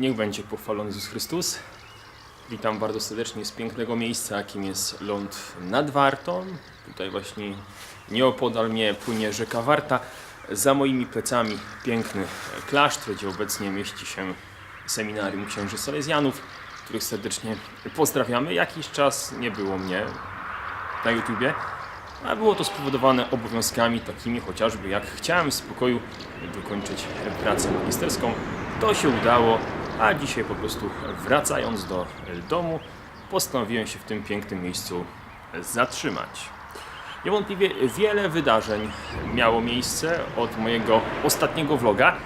Niech będzie pochwalony Jezus Chrystus. Witam bardzo serdecznie z pięknego miejsca, jakim jest ląd nad Wartą. Tutaj właśnie nieopodal mnie płynie rzeka Warta. Za moimi plecami piękny klasztor, gdzie obecnie mieści się seminarium księży Salezjanów, których serdecznie pozdrawiamy. Jakiś czas nie było mnie na YouTubie, a było to spowodowane obowiązkami takimi chociażby jak chciałem w spokoju dokończyć pracę magisterską. To się udało, a dzisiaj po prostu wracając do domu postanowiłem się w tym pięknym miejscu zatrzymać. Niewątpliwie wiele wydarzeń miało miejsce od mojego ostatniego vloga,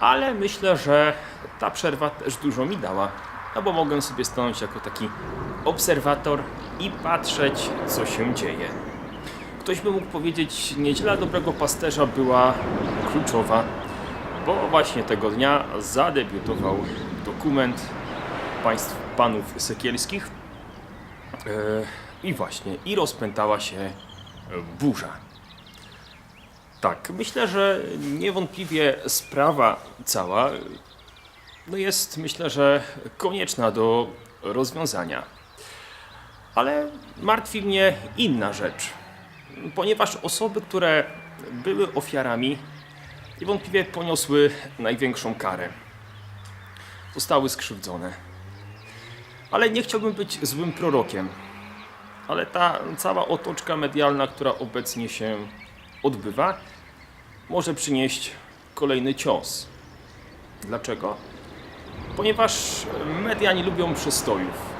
ale myślę, że ta przerwa też dużo mi dała, no bo mogłem sobie stanąć jako taki obserwator i patrzeć, co się dzieje. Ktoś by mógł powiedzieć, niedziela dobrego pasterza była kluczowa, bo właśnie tego dnia zadebiutował dokument państw panów sekielskich e, i właśnie i rozpętała się burza. Tak, myślę, że niewątpliwie sprawa cała no jest, myślę, że konieczna do rozwiązania. Ale martwi mnie inna rzecz, ponieważ osoby, które były ofiarami, niewątpliwie poniosły największą karę. Zostały skrzywdzone. Ale nie chciałbym być złym prorokiem. Ale ta cała otoczka medialna, która obecnie się odbywa, może przynieść kolejny cios. Dlaczego? Ponieważ media nie lubią przystojów.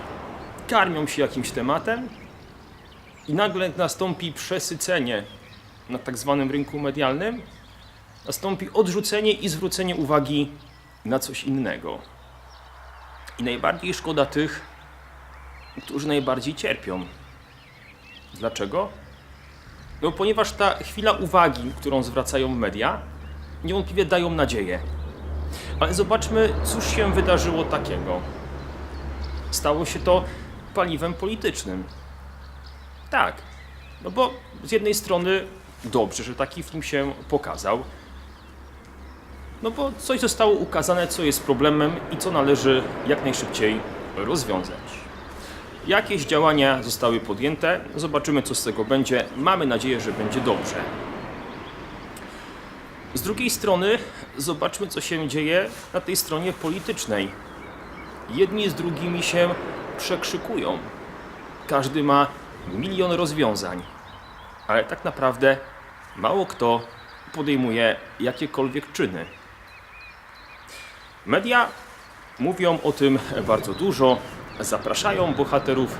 Karmią się jakimś tematem i nagle nastąpi przesycenie na tak zwanym rynku medialnym, nastąpi odrzucenie i zwrócenie uwagi na coś innego. I najbardziej szkoda tych, którzy najbardziej cierpią. Dlaczego? No, ponieważ ta chwila uwagi, którą zwracają media, niewątpliwie dają nadzieję. Ale zobaczmy, cóż się wydarzyło takiego. Stało się to paliwem politycznym. Tak, no bo z jednej strony dobrze, że taki film się pokazał. No bo coś zostało ukazane, co jest problemem i co należy jak najszybciej rozwiązać. Jakieś działania zostały podjęte, zobaczymy co z tego będzie. Mamy nadzieję, że będzie dobrze. Z drugiej strony, zobaczmy co się dzieje na tej stronie politycznej. Jedni z drugimi się przekrzykują. Każdy ma milion rozwiązań, ale tak naprawdę mało kto podejmuje jakiekolwiek czyny. Media mówią o tym bardzo dużo, zapraszają bohaterów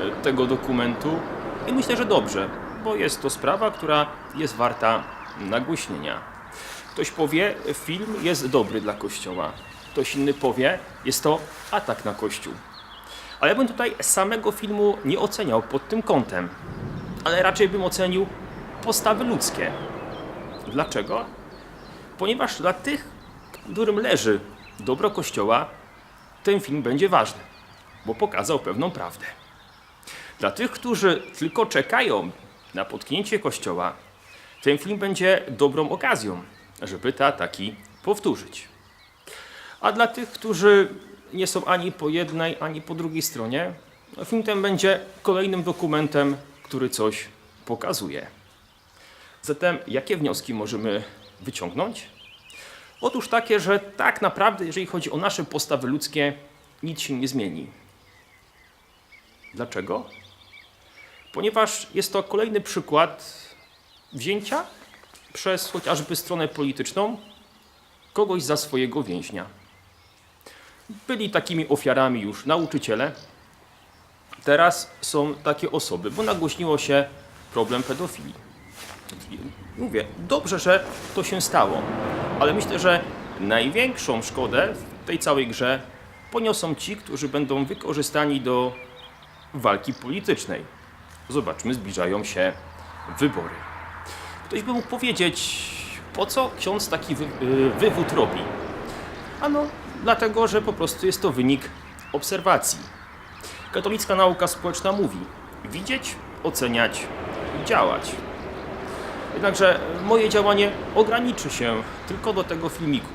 e, tego dokumentu i myślę, że dobrze, bo jest to sprawa, która jest warta nagłośnienia. Ktoś powie, film jest dobry dla Kościoła. Ktoś inny powie, jest to atak na Kościół. Ale ja bym tutaj samego filmu nie oceniał pod tym kątem, ale raczej bym ocenił postawy ludzkie. Dlaczego? Ponieważ dla tych, którym leży dobro Kościoła, ten film będzie ważny, bo pokazał pewną prawdę. Dla tych, którzy tylko czekają na potknięcie Kościoła, ten film będzie dobrą okazją, żeby te ataki powtórzyć. A dla tych, którzy nie są ani po jednej, ani po drugiej stronie, film ten będzie kolejnym dokumentem, który coś pokazuje. Zatem jakie wnioski możemy wyciągnąć? Otóż takie, że tak naprawdę, jeżeli chodzi o nasze postawy ludzkie, nic się nie zmieni. Dlaczego? Ponieważ jest to kolejny przykład wzięcia przez chociażby stronę polityczną kogoś za swojego więźnia. Byli takimi ofiarami już nauczyciele. Teraz są takie osoby, bo nagłośniło się problem pedofilii. Mówię, dobrze, że to się stało, ale myślę, że największą szkodę w tej całej grze poniosą ci, którzy będą wykorzystani do walki politycznej. Zobaczmy, zbliżają się wybory. Ktoś by mógł powiedzieć, po co ksiądz taki wy, y, wywód robi? Ano, dlatego, że po prostu jest to wynik obserwacji. Katolicka nauka społeczna mówi: widzieć, oceniać, działać. Jednakże moje działanie ograniczy się tylko do tego filmiku.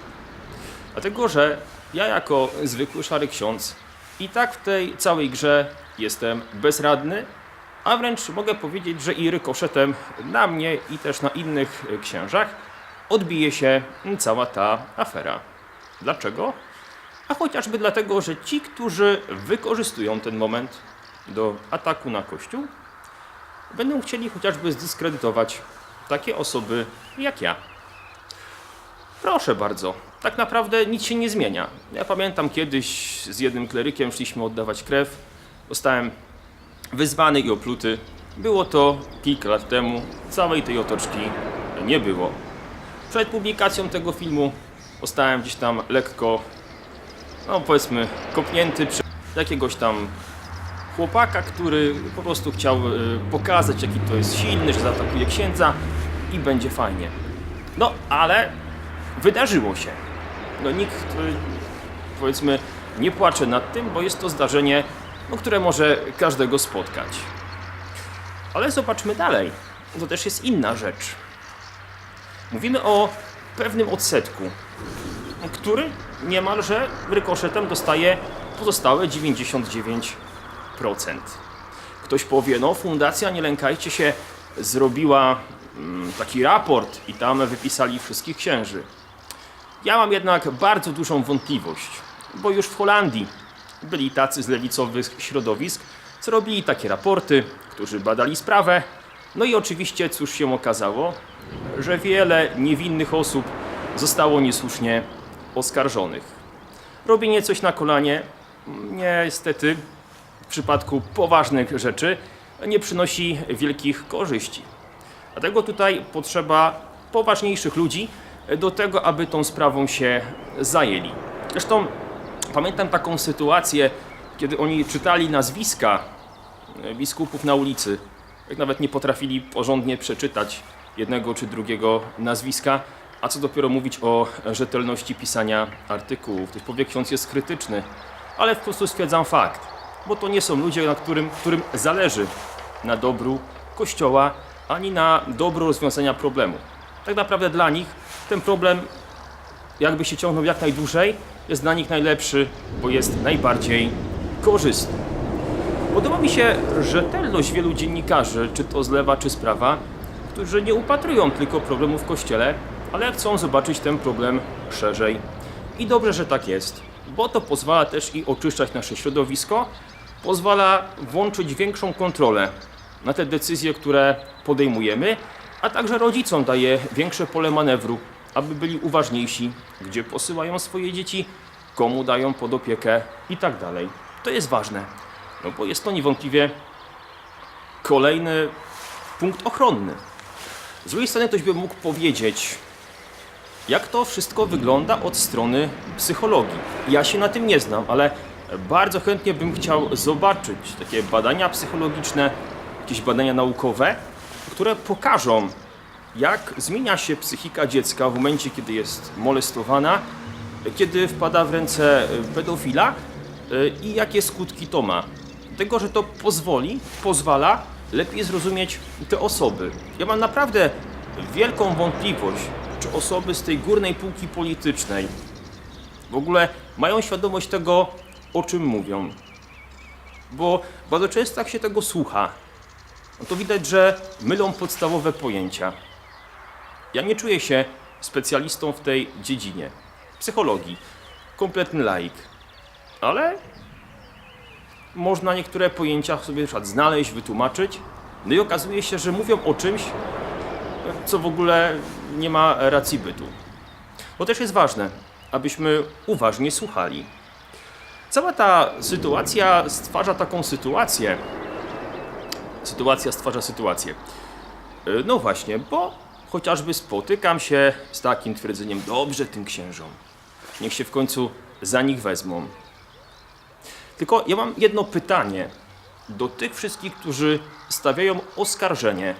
Dlatego, że ja jako zwykły szary ksiądz i tak w tej całej grze jestem bezradny, a wręcz mogę powiedzieć, że i rykoszetem na mnie i też na innych księżach odbije się cała ta afera. Dlaczego? A chociażby dlatego, że ci, którzy wykorzystują ten moment do ataku na Kościół, będą chcieli chociażby zdyskredytować takie osoby jak ja. Proszę bardzo, tak naprawdę nic się nie zmienia. Ja pamiętam kiedyś z jednym klerykiem szliśmy oddawać krew. Zostałem wyzwany i opluty. Było to kilka lat temu. Całej tej otoczki nie było. Przed publikacją tego filmu zostałem gdzieś tam lekko, no powiedzmy, kopnięty przez jakiegoś tam chłopaka, który po prostu chciał y, pokazać, jaki to jest silny, że zaatakuje księdza i będzie fajnie. No, ale wydarzyło się. No nikt, y, powiedzmy, nie płacze nad tym, bo jest to zdarzenie, no, które może każdego spotkać. Ale zobaczmy dalej. To też jest inna rzecz. Mówimy o pewnym odsetku, który niemalże rykoszetem dostaje pozostałe 99%. Ktoś powie, no fundacja Nie Lękajcie się zrobiła taki raport i tam wypisali wszystkich księży. Ja mam jednak bardzo dużą wątpliwość, bo już w Holandii byli tacy z lewicowych środowisk, co robili takie raporty, którzy badali sprawę. No i oczywiście, cóż się okazało, że wiele niewinnych osób zostało niesłusznie oskarżonych. Robienie coś na kolanie, niestety, w przypadku poważnych rzeczy, nie przynosi wielkich korzyści. Dlatego tutaj potrzeba poważniejszych ludzi do tego, aby tą sprawą się zajęli. Zresztą pamiętam taką sytuację, kiedy oni czytali nazwiska e, biskupów na ulicy, jak nawet nie potrafili porządnie przeczytać jednego czy drugiego nazwiska, a co dopiero mówić o rzetelności pisania artykułów. Ktoś powie, ksiądz jest krytyczny, ale po prostu stwierdzam fakt, bo to nie są ludzie, na którym, którym zależy na dobru Kościoła, ani na dobru rozwiązania problemu. Tak naprawdę dla nich ten problem, jakby się ciągnął jak najdłużej, jest dla nich najlepszy, bo jest najbardziej korzystny. Podoba mi się rzetelność wielu dziennikarzy, czy to z lewa, czy z prawa, którzy nie upatrują tylko problemu w kościele, ale chcą zobaczyć ten problem szerzej. I dobrze, że tak jest, bo to pozwala też i oczyszczać nasze środowisko, pozwala włączyć większą kontrolę na te decyzje, które podejmujemy, a także rodzicom daje większe pole manewru, aby byli uważniejsi, gdzie posyłają swoje dzieci, komu dają pod opiekę i tak dalej. To jest ważne, no bo jest to niewątpliwie kolejny punkt ochronny. Z drugiej strony ktoś by mógł powiedzieć, jak to wszystko wygląda od strony psychologii. Ja się na tym nie znam, ale bardzo chętnie bym chciał zobaczyć takie badania psychologiczne, jakieś badania naukowe, które pokażą, jak zmienia się psychika dziecka w momencie, kiedy jest molestowana, kiedy wpada w ręce pedofila y, i jakie skutki to ma. Tego, że to pozwoli, pozwala lepiej zrozumieć te osoby. Ja mam naprawdę wielką wątpliwość, czy osoby z tej górnej półki politycznej w ogóle mają świadomość tego, o czym mówią. Bo bardzo często jak się tego słucha, no to widać, że mylą podstawowe pojęcia. Ja nie czuję się specjalistą w tej dziedzinie psychologii, kompletny laik, ale można niektóre pojęcia sobie na przykład znaleźć, wytłumaczyć, no i okazuje się, że mówią o czymś, co w ogóle nie ma racji bytu. Bo też jest ważne, abyśmy uważnie słuchali. Cała ta sytuacja stwarza taką sytuację. Sytuacja stwarza sytuację. Y, No właśnie, bo chociażby spotykam się z takim twierdzeniem: dobrze tym księżom. Niech się w końcu za nich wezmą. Tylko ja mam jedno pytanie do tych wszystkich, którzy stawiają oskarżenie.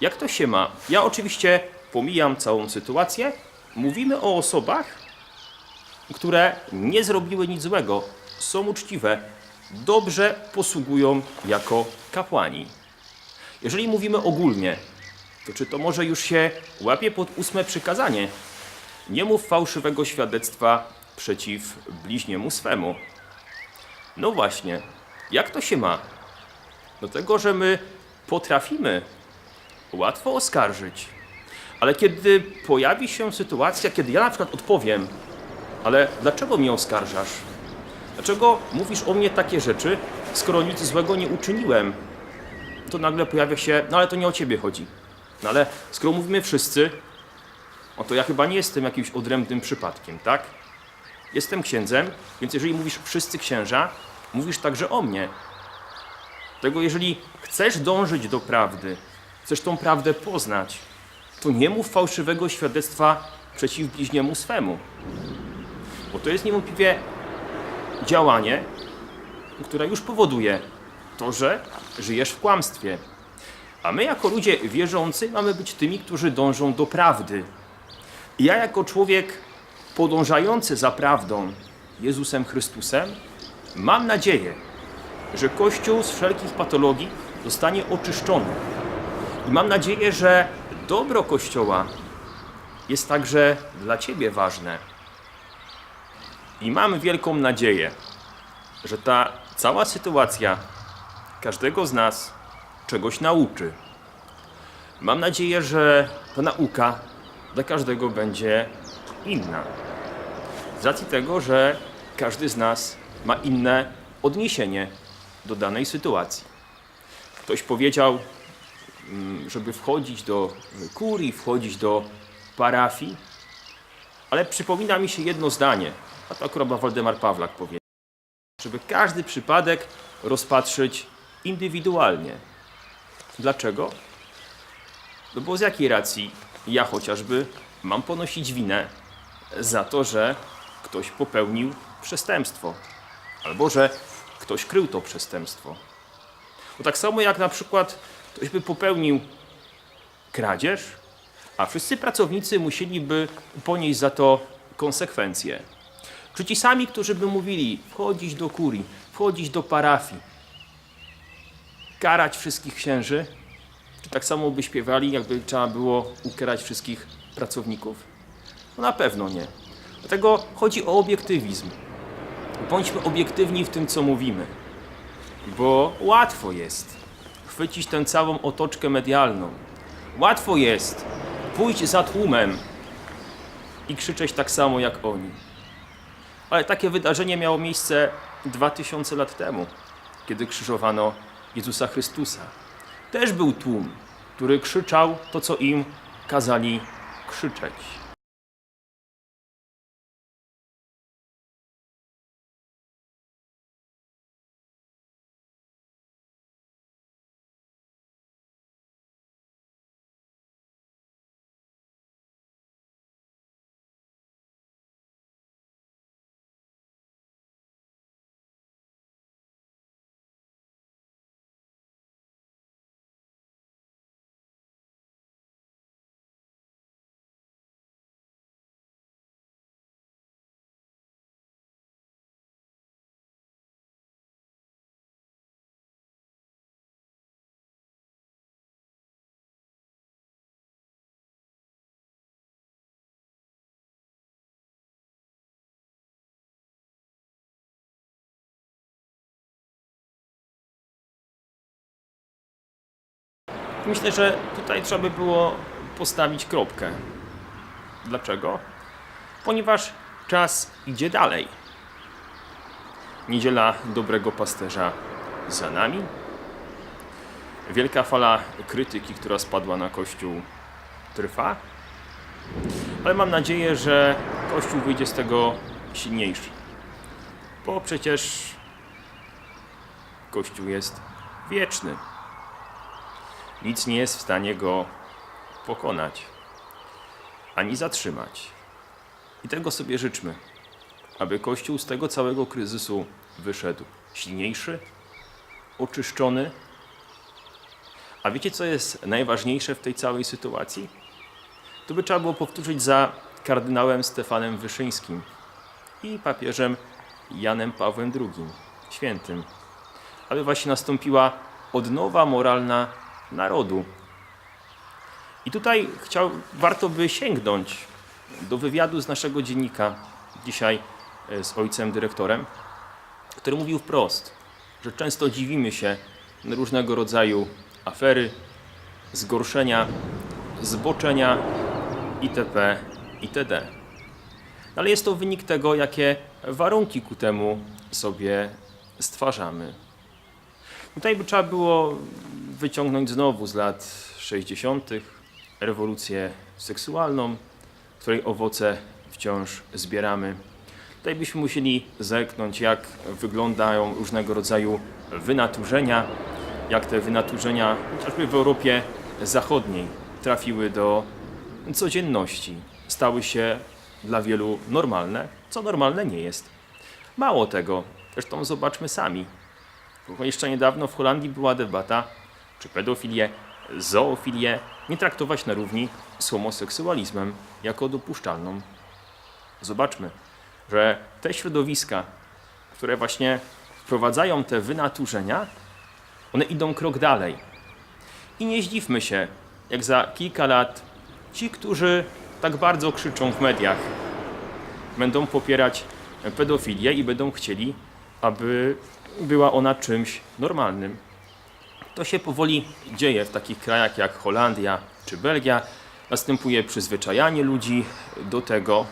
Jak to się ma? Ja oczywiście pomijam całą sytuację. Mówimy o osobach, które nie zrobiły nic złego, są uczciwe, dobrze posługują jako kapłani. Jeżeli mówimy ogólnie, to czy to może już się łapie pod ósme przykazanie? nie mów fałszywego świadectwa przeciw bliźniemu swemu. No właśnie, jak to się ma? Do tego, że my potrafimy łatwo oskarżyć, ale kiedy pojawi się sytuacja, kiedy ja na przykład odpowiem, ale dlaczego mnie oskarżasz? Dlaczego mówisz o mnie takie rzeczy, skoro nic złego nie uczyniłem? To nagle pojawia się, no ale to nie o ciebie chodzi. No ale skoro mówimy wszyscy, no to ja chyba nie jestem jakimś odrębnym przypadkiem, tak? Jestem księdzem, więc jeżeli mówisz wszyscy księża, mówisz także o mnie. Tego jeżeli chcesz dążyć do prawdy, chcesz tą prawdę poznać, to nie mów fałszywego świadectwa przeciw bliźniemu swemu. Bo to jest niewątpliwie działanie, które już powoduje to, że żyjesz w kłamstwie. A my, jako ludzie wierzący, mamy być tymi, którzy dążą do prawdy. I ja, jako człowiek podążający za prawdą, Jezusem Chrystusem, mam nadzieję, że Kościół z wszelkich patologii zostanie oczyszczony. I mam nadzieję, że dobro Kościoła jest także dla Ciebie ważne. I mam wielką nadzieję, że ta cała sytuacja każdego z nas czegoś nauczy. Mam nadzieję, że ta nauka dla każdego będzie inna. Z racji tego, że każdy z nas ma inne odniesienie do danej sytuacji. Ktoś powiedział, mm, żeby wchodzić do kurii, wchodzić do parafii, ale przypomina mi się jedno zdanie, a to akurat Waldemar Pawlak powiedział, żeby każdy przypadek rozpatrzyć indywidualnie. Dlaczego? No bo z jakiej racji ja chociażby mam ponosić winę za to, że ktoś popełnił przestępstwo, albo że ktoś krył to przestępstwo. Bo tak samo jak na przykład ktoś by popełnił kradzież, a wszyscy pracownicy musieliby ponieść za to konsekwencje. Czy ci sami, którzy by mówili wchodzić do kurii, wchodzić do parafii, karać wszystkich księży, czy tak samo by śpiewali, jakby trzeba było ukarać wszystkich pracowników? No na pewno nie. Dlatego chodzi o obiektywizm. Bądźmy obiektywni w tym, co mówimy, bo łatwo jest chwycić tę całą otoczkę medialną. Łatwo jest pójść za tłumem i krzyczeć tak samo jak oni. Ale takie wydarzenie miało miejsce 2000 lat temu, kiedy krzyżowano Jezusa Chrystusa. Też był tłum, który krzyczał to, co im kazali krzyczeć. Myślę, że tutaj trzeba by było postawić kropkę. Dlaczego? Ponieważ czas idzie dalej. Niedziela dobrego pasterza za nami. Wielka fala krytyki, która spadła na Kościół, trwa. Ale mam nadzieję, że Kościół wyjdzie z tego silniejszy. Bo przecież Kościół jest wieczny. Nic nie jest w stanie go pokonać ani zatrzymać. I tego sobie życzmy, aby Kościół z tego całego kryzysu wyszedł silniejszy, oczyszczony. A wiecie, co jest najważniejsze w tej całej sytuacji? To by trzeba było powtórzyć za kardynałem Stefanem Wyszyńskim i papieżem Janem Pawłem II, świętym, aby właśnie nastąpiła odnowa moralna narodu. I tutaj chciał, warto by sięgnąć do wywiadu z naszego dziennika, dzisiaj e, z ojcem dyrektorem, który mówił wprost, że często dziwimy się na różnego rodzaju afery, zgorszenia, zboczenia itp. itd. Ale jest to wynik tego, jakie warunki ku temu sobie stwarzamy. Tutaj by trzeba było wyciągnąć znowu z lat 60. rewolucję seksualną, której owoce wciąż zbieramy. Tutaj byśmy musieli zerknąć, jak wyglądają różnego rodzaju wynaturzenia, jak te wynaturzenia, chociażby w Europie Zachodniej, trafiły do codzienności, stały się dla wielu normalne, co normalne nie jest. Mało tego, zresztą zobaczmy sami. Jeszcze niedawno w Holandii była debata, czy pedofilię, zoofilię nie traktować na równi z homoseksualizmem jako dopuszczalną. Zobaczmy, że te środowiska, które właśnie wprowadzają te wynaturzenia, one idą krok dalej. I nie zdziwmy się, jak za kilka lat ci, którzy tak bardzo krzyczą w mediach, będą popierać pedofilię i będą chcieli, aby była ona czymś normalnym. To się powoli dzieje w takich krajach jak Holandia czy Belgia. Następuje przyzwyczajanie ludzi do tego.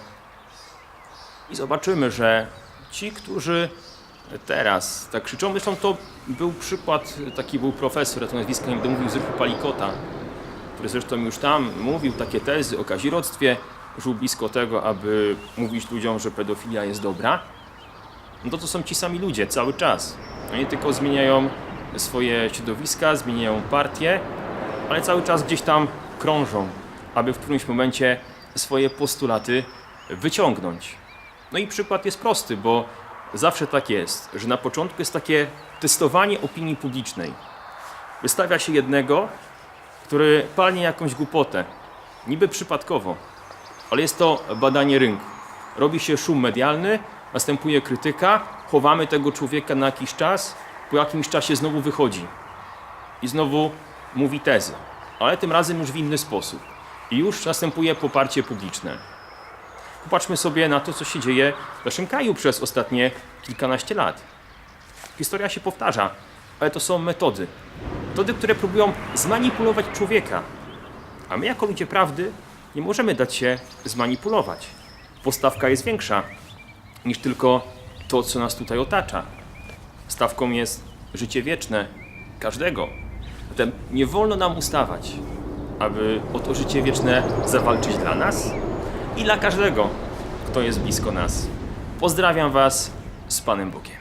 I zobaczymy, że ci, którzy teraz tak krzyczą, zresztą to był przykład, taki był profesor, to nazwisko nie będę mówił, z ruchu Palikota, który zresztą już tam mówił takie tezy o kazirodztwie, żył blisko tego, aby mówić ludziom, że pedofilia jest dobra. No to to są ci sami ludzie cały czas. Oni tylko zmieniają swoje środowiska, zmieniają partie, ale cały czas gdzieś tam krążą, aby w którymś momencie swoje postulaty wyciągnąć. No i przykład jest prosty, bo zawsze tak jest, że na początku jest takie testowanie opinii publicznej. Wystawia się jednego, który palnie jakąś głupotę, niby przypadkowo, ale jest to badanie rynku. Robi się szum medialny, następuje krytyka, chowamy tego człowieka na jakiś czas, po jakimś czasie znowu wychodzi i znowu mówi tezy, ale tym razem już w inny sposób. I już następuje poparcie publiczne. Popatrzmy sobie na to, co się dzieje w naszym kraju przez ostatnie kilkanaście lat. Historia się powtarza, ale to są metody. Metody, które próbują zmanipulować człowieka. A my, jako ludzie prawdy, nie możemy dać się zmanipulować. Postawka jest większa niż tylko to, co nas tutaj otacza. Stawką jest życie wieczne każdego. Zatem nie wolno nam ustawać, aby o to życie wieczne zawalczyć dla nas i dla każdego, kto jest blisko nas. Pozdrawiam Was z Panem Bogiem.